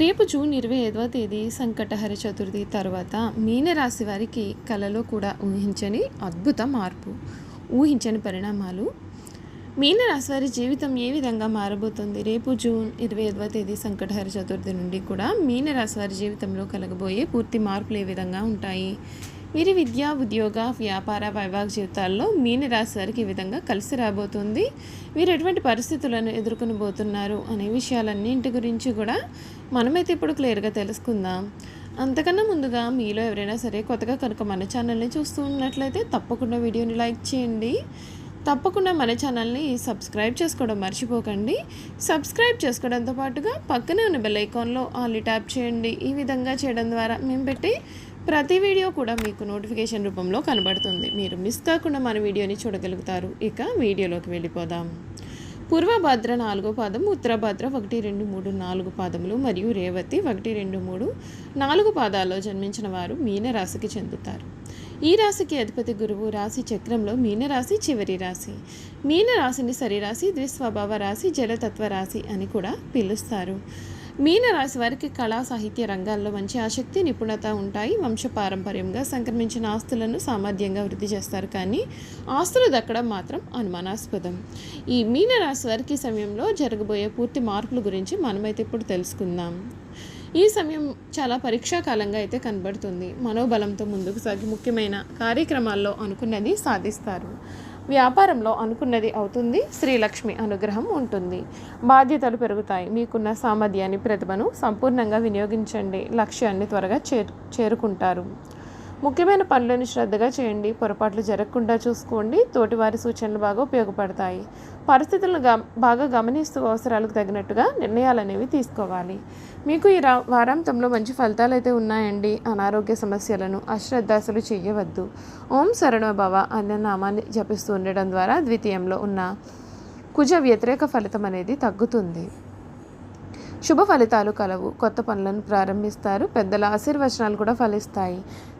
రేపు జూన్ ఇరవై ఐదవ తేదీ సంకటహర చతుర్థి తర్వాత మీనరాశి వారికి కళలో కూడా ఊహించని అద్భుత మార్పు ఊహించని పరిణామాలు. మీనరాశి వారి జీవితం ఏ విధంగా మారబోతుంది? రేపు జూన్ ఇరవై ఐదవ తేదీ సంకటహర చతుర్థి నుండి కూడా మీనరాశి వారి జీవితంలో కలగబోయే పూర్తి మార్పులు ఏ విధంగా ఉంటాయి? వీరి విద్య ఉద్యోగ వ్యాపార వైవాహిక జీవితాల్లో మీనరాశి వారికి ఈ విధంగా కలిసి రాబోతుంది. వీరు ఎటువంటి పరిస్థితులను ఎదుర్కొని పోతున్నారు అనే విషయాలన్నింటి గురించి కూడా మనమైతే ఇప్పుడు క్లియర్గా తెలుసుకుందాం. అంతకన్నా ముందుగా మీలో ఎవరైనా సరే కొత్తగా కనుక మన ఛానల్ని చూస్తూ ఉన్నట్లయితే తప్పకుండా వీడియోని లైక్ చేయండి. తప్పకుండా మన ఛానల్ని సబ్స్క్రైబ్ చేసుకోవడం మర్చిపోకండి. సబ్స్క్రైబ్ చేసుకోవడంతో పాటుగా పక్కనే ఉన్న బెల్ ఐకాన్లో ఆల్ ట్యాప్ చేయండి. ఈ విధంగా చేయడం ద్వారా మేము పెట్టి ప్రతి వీడియో కూడా మీకు నోటిఫికేషన్ రూపంలో కనబడుతుంది. మీరు మిస్ కాకుండా మన వీడియోని చూడగలుగుతారు. ఇక వీడియోలోకి వెళ్ళిపోదాం. పూర్వభద్ర నాలుగో పాదం ఉత్తరభద్ర ఒకటి రెండు మూడు నాలుగు పాదములు మరియు రేవతి ఒకటి రెండు మూడు నాలుగు పాదాల్లో జన్మించిన వారు మీనరాశికి చెందుతారు. ఈ రాశికి అధిపతి గురువు రాశి చక్రంలో మీనరాశి చివరి రాశి. మీనరాశిని సరిరాశి ద్విస్వభావ రాశి జలతత్వ రాశి అని కూడా పిలుస్తారు. మీనరాశి వారికి కళా సాహిత్య రంగాల్లో మంచి ఆసక్తి నిపుణత ఉంటాయి. వంశపారంపర్యంగా సంక్రమించిన ఆస్తులను సామర్థ్యంగా వృద్ధి చేస్తారు. కానీ ఆస్తులు దక్కడం మాత్రం అనుమానాస్పదం. ఈ మీనరాశి వారికి సమయంలో జరగబోయే పూర్తి మార్పుల గురించి మనమైతే ఇప్పుడు తెలుసుకుందాం. ఈ సమయం చాలా పరీక్షాకాలంగా అయితే కనబడుతుంది. మనోబలంతో ముందుకు సాగి ముఖ్యమైన కార్యక్రమాల్లో అనుకున్నది సాధిస్తారు. వ్యాపారంలో అనుకున్నది అవుతుంది శ్రీలక్ష్మి అనుగ్రహం ఉంటుంది. బాధ్యతలు పెరుగుతాయి. మీకున్న సామర్థ్యాన్ని ప్రతిభను సంపూర్ణంగా వినియోగించండి. లక్ష్యాన్ని త్వరగా చేరు చేరుకుంటారు. ముఖ్యమైన పనులను శ్రద్ధగా చేయండి. పొరపాట్లు జరగకుండా చూసుకోండి. తోటివారి సూచనలు బాగా ఉపయోగపడతాయి. పరిస్థితులను గ బాగా గమనిస్తూ అవసరాలకు తగినట్టుగా నిర్ణయాలు అనేవి తీసుకోవాలి. మీకు ఈ రా వారాంతంలో మంచి ఫలితాలు అయితే ఉన్నాయండి. అనారోగ్య సమస్యలను అశ్రద్ధాసులు చేయవద్దు. ఓం శరణోభవ అనే నామాన్ని జపిస్తూ ఉండడం ద్వారా ద్వితీయంలో ఉన్న కుజ వ్యతిరేక ఫలితం అనేది తగ్గుతుంది. శుభ ఫలితాలు కలవు. కొత్త పనులను ప్రారంభిస్తారు. పెద్దల ఆశీర్వచనాలు కూడా ఫలిస్తాయి.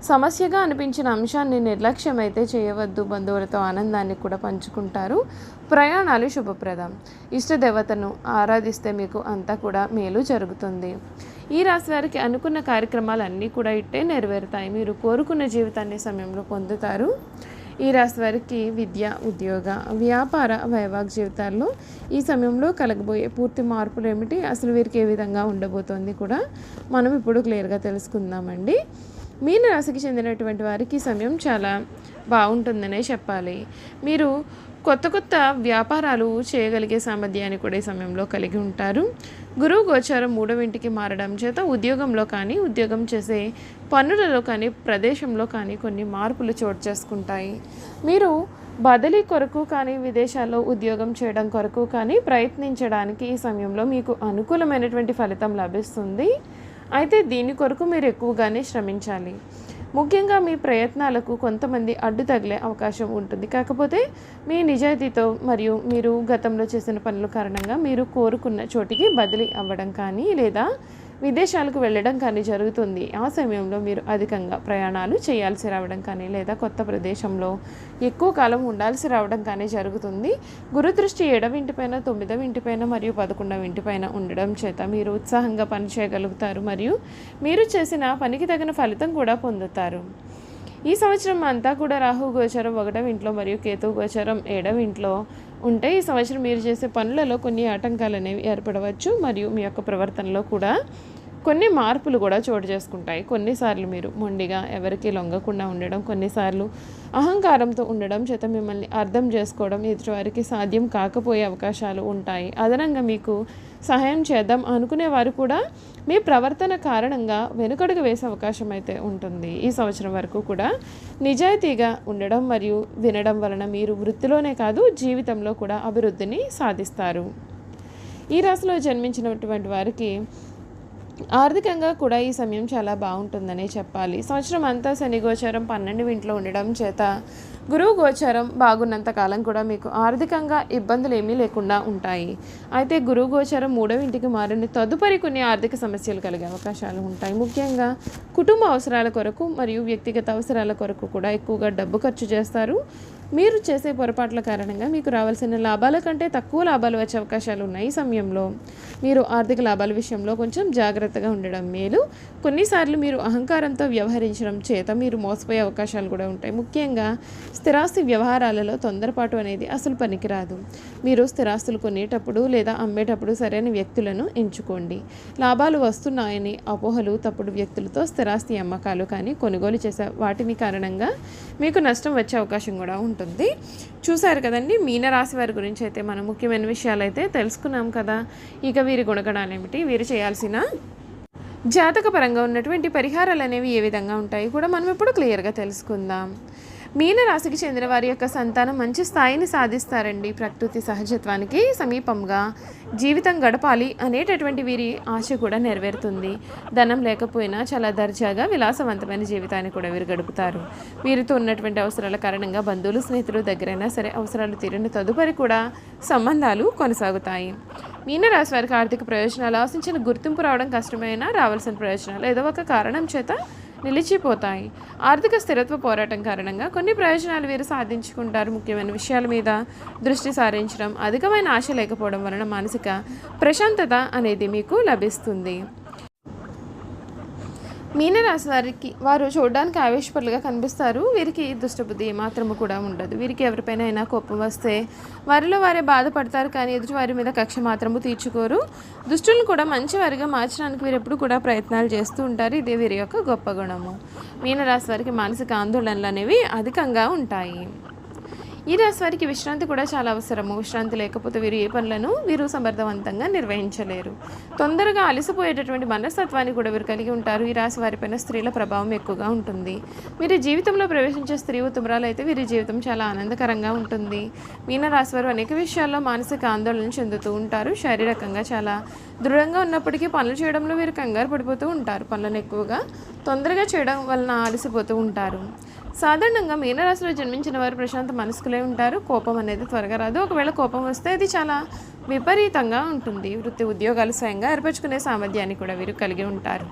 సమస్యగా అనిపించిన అంశాన్ని నిర్లక్ష్యం అయితే చేయవద్దు. బంధువులతో ఆనందాన్ని కూడా పంచుకుంటారు. ప్రయాణాలు శుభప్రదం. ఇష్టదేవతను ఆరాధిస్తే మీకు అంతా కూడా మేలు జరుగుతుంది. ఈ రాశి వారికి అనుకున్న కార్యక్రమాలన్నీ కూడా ఇట్టే నెరవేరుతాయి. మీరు కోరుకున్న జీవితాన్ని సమయంలో పొందుతారు. ఈ రాశి వారికి విద్య ఉద్యోగ వ్యాపార వైవాహిక జీవితాల్లో ఈ సమయంలో కలగబోయే పూర్తి మార్పులు ఏమిటి? అసలు వీరికి ఏ విధంగా ఉండబోతోంది కూడా మనం ఇప్పుడు క్లియర్గా తెలుసుకుందామండి. మీన రాశికి చెందినటువంటి వారికి సమయం చాలా బాగుంటుందనే చెప్పాలి. మీరు కొత్త కొత్త వ్యాపారాలు చేయగలిగే సామర్థ్యాన్ని కూడా ఈ సమయంలో కలిగి ఉంటారు. గురువు గోచారం మూడవ ఇంటికి మారడం చేత ఉద్యోగంలో కానీ ఉద్యోగం చేసే పనులలో కానీ ప్రదేశంలో కానీ కొన్ని మార్పులు చోటు చేసుకుంటాయి. మీరు బదిలీ కొరకు కానీ విదేశాల్లో ఉద్యోగం చేయడం కొరకు కానీ ప్రయత్నించడానికి ఈ సమయంలో మీకు అనుకూలమైనటువంటి ఫలితం లభిస్తుంది. అయితే దీని కొరకు మీరు ఎక్కువగానే శ్రమించాలి. ముఖ్యంగా మీ ప్రయత్నాలకు కొంతమంది అడ్డు తగిలే అవకాశం ఉంటుంది. కాకపోతే మీ నిజాయితీతో మరియు మీరు గతంలో చేసిన పనుల కారణంగా మీరు కోరుకున్న చోటికి బదిలీ అవ్వడం కానీ లేదా విదేశాలకు వెళ్ళడం కానీ జరుగుతుంది. ఆ సమయంలో మీరు అధికంగా ప్రయాణాలు చేయాల్సి రావడం కానీ లేదా కొత్త ప్రదేశంలో ఎక్కువ కాలం ఉండాల్సి రావడం కానీ జరుగుతుంది. గురుదృష్టి ఏడవ ఇంటిపైన తొమ్మిదవ ఇంటిపైన మరియు పదకొండవ ఇంటిపైన ఉండడం చేత మీరు ఉత్సాహంగా పనిచేయగలుగుతారు మరియు మీరు చేసిన పనికి తగిన ఫలితం కూడా పొందుతారు. ఈ సంవత్సరం అంతా కూడా రాహు గోచరం ఒకటవ ఇంట్లో మరియు కేతు గోచరం ఏడవ ఇంట్లో ఉంటే ఈ సంవత్సరం మీరు చేసే పనులలో కొన్ని ఆటంకాలు అనేవి ఏర్పడవచ్చు. మరియు మీ యొక్క ప్రవర్తనలో కూడా కొన్ని మార్పులు కూడా చోటు చేసుకుంటాయి. కొన్నిసార్లు మీరు మొండిగా ఎవరికి లొంగకుండా ఉండడం కొన్నిసార్లు అహంకారంతో ఉండడం చేత మిమ్మల్ని అర్థం చేసుకోవడం ఎదుటివారికి సాధ్యం కాకపోయే అవకాశాలు ఉంటాయి. అదనంగా మీకు సహాయం చేద్దాం అనుకునే వారు కూడా మీ ప్రవర్తన కారణంగా వెనుకడుగు వేసే అవకాశం అయితే ఉంటుంది. ఈ సంవత్సరం వరకు కూడా నిజాయితీగా ఉండడం మరియు వినడం వలన మీరు వృత్తిలోనే కాదు జీవితంలో కూడా అభివృద్ధిని సాధిస్తారు. ఈ రాశిలో జన్మించినటువంటి వారికి ఆర్థికంగా కూడా ఈ సమయం చాలా బాగుంటుందనే చెప్పాలి. సంవత్సరం అంతా శని గోచారం పన్నెండు ఇంట్లో ఉండడం చేత గురువు గోచారం బాగున్నంత కాలం కూడా మీకు ఆర్థికంగా ఇబ్బందులు ఏమీ లేకుండా ఉంటాయి. అయితే గురువు గోచారం మూడవ ఇంటికి మారిన తదుపరి కొన్ని ఆర్థిక సమస్యలు కలిగే అవకాశాలు ఉంటాయి. ముఖ్యంగా కుటుంబ అవసరాల కొరకు మరియు వ్యక్తిగత అవసరాల కొరకు కూడా ఎక్కువగా డబ్బు ఖర్చు చేస్తారు. మీరు చేసే పొరపాట్ల కారణంగా మీకు రావాల్సిన లాభాల కంటే తక్కువ లాభాలు వచ్చే అవకాశాలు ఉన్నాయి ఈ సమయంలో. మీరు ఆర్థిక లాభాల విషయంలో కొంచెం జాగ్రత్తగా ఉండడం మేలు. కొన్నిసార్లు మీరు అహంకారంతో వ్యవహరించడం చేత మీరు మోసపోయే అవకాశాలు కూడా ఉంటాయి. ముఖ్యంగా స్థిరాస్తి వ్యవహారాలలో తొందరపాటు అనేది అసలు పనికిరాదు. మీరు స్థిరాస్తులు కొనేటప్పుడు లేదా అమ్మేటప్పుడు సరైన వ్యక్తులను ఎంచుకోండి. లాభాలు వస్తున్నాయని అపోహలు తప్పుడు వ్యక్తులతో స్థిరాస్తి అమ్మకాలు కానీ కొనుగోలు చేసే వాటిని కారణంగా మీకు నష్టం వచ్చే అవకాశం కూడా ఉంటుంది. ఉంటుంది. చూశారు కదండి మీనరాశి వారి గురించి అయితే మనం ముఖ్యమైన విషయాలు అయితే తెలుసుకున్నాం కదా. ఇక వీరి గుణగణాలు ఏమిటి? వీరు చేయాల్సిన జాతకపరంగా ఉన్నటువంటి పరిహారాలు అనేవి ఏ విధంగా ఉంటాయి? కూడా మనం ఇప్పుడు క్లియర్గా తెలుసుకుందాం. మీనరాశికి చెందిన వారి యొక్క సంతానం మంచి స్థాయిని సాధిస్తారండి. ప్రకృతి సహజత్వానికి సమీపంగా జీవితం గడపాలి అనేటటువంటి వీరి ఆశ కూడా నెరవేరుతుంది. ధనం లేకపోయినా చాలా దర్జాగా విలాసవంతమైన జీవితాన్ని కూడా వీరు గడుపుతారు. వీరితో ఉన్నటువంటి అవసరాల కారణంగా బంధువులు స్నేహితులు దగ్గరైనా సరే అవసరాలు తీరిన తదుపరి కూడా సంబంధాలు కొనసాగుతాయి. మీనరాశి వారికి ఆర్థిక ప్రయోజనాలు ఆశించిన గుర్తింపు రావడం కష్టమైనా రావాల్సిన ప్రయోజనాలు ఏదో ఒక కారణం చేత నిలిచిపోతాయి. ఆర్థిక స్థిరత్వ పోరాటం కారణంగా కొన్ని ప్రయోజనాలు వీరు సాధించుకుంటారు. ముఖ్యమైన విషయాల మీద దృష్టి సారించడం అధికమైన ఆశ లేకపోవడం వలన మానసిక ప్రశాంతత అనేది మీకు లభిస్తుంది. మీనరాశి వారికి వారు చూడడానికి ఆవేశపరులుగా కనిపిస్తారు. వీరికి దుష్టబుద్ధి మాత్రము కూడా ఉండదు. వీరికి ఎవరిపైన అయినా కోపం వస్తే వారిలో వారే బాధపడతారు. కానీ ఎదుటి వారి మీద కక్ష మాత్రము తీర్చుకోరు. దుష్టులను కూడా మంచి వారిగా మార్చడానికి వీరు ఎప్పుడు కూడా ప్రయత్నాలు చేస్తూ ఉంటారు. ఇదే వీరి యొక్క గొప్ప గుణము. మీనరాశి వారికి మానసిక ఆందోళనలు అనేవి అధికంగా ఉంటాయి. ఈ రాశి వారికి విశ్రాంతి కూడా చాలా అవసరము. విశ్రాంతి లేకపోతే వీరు ఏ పనులను వీరు సమర్థవంతంగా నిర్వహించలేరు. తొందరగా అలసిపోయేటటువంటి మనస్తత్వాన్ని కూడా వీరు కలిగి ఉంటారు. ఈ రాశి వారిపైన స్త్రీల ప్రభావం ఎక్కువగా ఉంటుంది. వీరి జీవితంలో ప్రవేశించే స్త్రీ ఉత్తమరాలు అయితే వీరి జీవితం చాలా ఆనందకరంగా ఉంటుంది. మీన రాశి వారు అనేక విషయాల్లో మానసిక ఆందోళన చెందుతూ ఉంటారు. శారీరకంగా చాలా దృఢంగా ఉన్నప్పటికీ పనులు చేయడంలో వీరు కంగారు పడిపోతూ ఉంటారు. పనులను ఎక్కువగా తొందరగా చేయడం వలన అలసిపోతూ ఉంటారు. సాధారణంగా మీనరాశిలో జన్మించిన వారు ప్రశాంత మనసుకులే ఉంటారు. కోపం అనేది త్వరగా రాదు. ఒకవేళ కోపం వస్తే అది చాలా విపరీతంగా ఉంటుంది. వృత్తి ఉద్యోగాలు స్వయంగా ఏర్పరచుకునే సామర్థ్యాన్ని కూడా వీరు కలిగి ఉంటారు.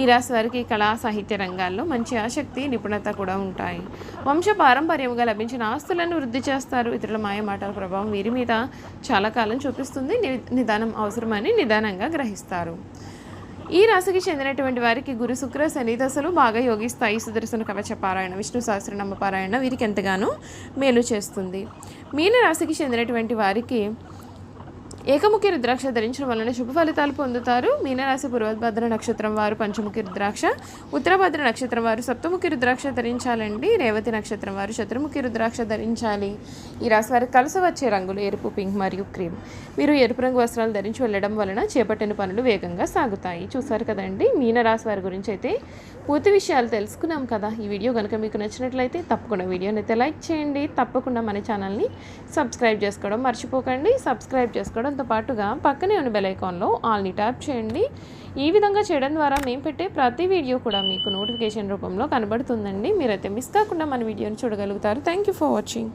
ఈ రాశి వారికి కళా సాహిత్య రంగాల్లో మంచి ఆసక్తి నిపుణత కూడా ఉంటాయి. వంశ పారంపర్యంగా లభించిన ఆస్తులను వృద్ధి చేస్తారు. ఇతరుల మాయ మాటల ప్రభావం వీరి మీద చాలా కాలం చూపిస్తుంది. నిదానం అవసరమని నిదానంగా గ్రహిస్తారు. ఈ రాశికి చెందినటువంటి వారికి గురు శుక్ర శని దశలు బాగా యోగిస్తాయి. సుదర్శన కవచ పారాయణ విష్ణు సహస్రనామ పారాయణ వీరికి ఎంతగానో మేలు చేస్తుంది. మీన రాశికి చెందినటువంటి వారికి ఏకముఖి రుద్రాక్ష ధరించడం వలన శుభ ఫలితాలు పొందుతారు. మీనరాశి పూర్వభద్ర నక్షత్రం వారు పంచముఖి రుద్రాక్ష ఉత్తరభద్ర నక్షత్రం వారు సప్తముఖి రుద్రాక్ష ధరించాలండి. రేవతి నక్షత్రం వారు చతుర్ముఖి రుద్రాక్ష ధరించాలి. ఈ రాశి వారికి కలిసి వచ్చే రంగులు ఎరుపు పింక్ మరియు క్రీమ్. మీరు ఎరుపు రంగు వస్త్రాలు ధరించి వెళ్ళడం వలన చేపట్టిన పనులు వేగంగా సాగుతాయి. చూసారు కదండి మీనరాశి వారి గురించి అయితే పూర్తి విషయాలు తెలుసుకున్నాం కదా. ఈ వీడియో కనుక మీకు నచ్చినట్లయితే తప్పకుండా వీడియోని అయితే లైక్ చేయండి. తప్పకుండా మన ఛానల్ని సబ్స్క్రైబ్ చేసుకోవడం మర్చిపోకండి. సబ్స్క్రైబ్ చేసుకోవడం చేయడంతో పాటుగా పక్కనే ఉన్న బెల్ ఐకాన్లో ఆల్ని ట్యాప్ చేయండి. ఈ విధంగా చేయడం ద్వారా మేము పెట్టే ప్రతి వీడియో కూడా మీకు నోటిఫికేషన్ రూపంలో కనబడుతుందండి. మీరైతే మిస్ కాకుండా మన వీడియోని చూడగలుగుతారు. Thank you for watching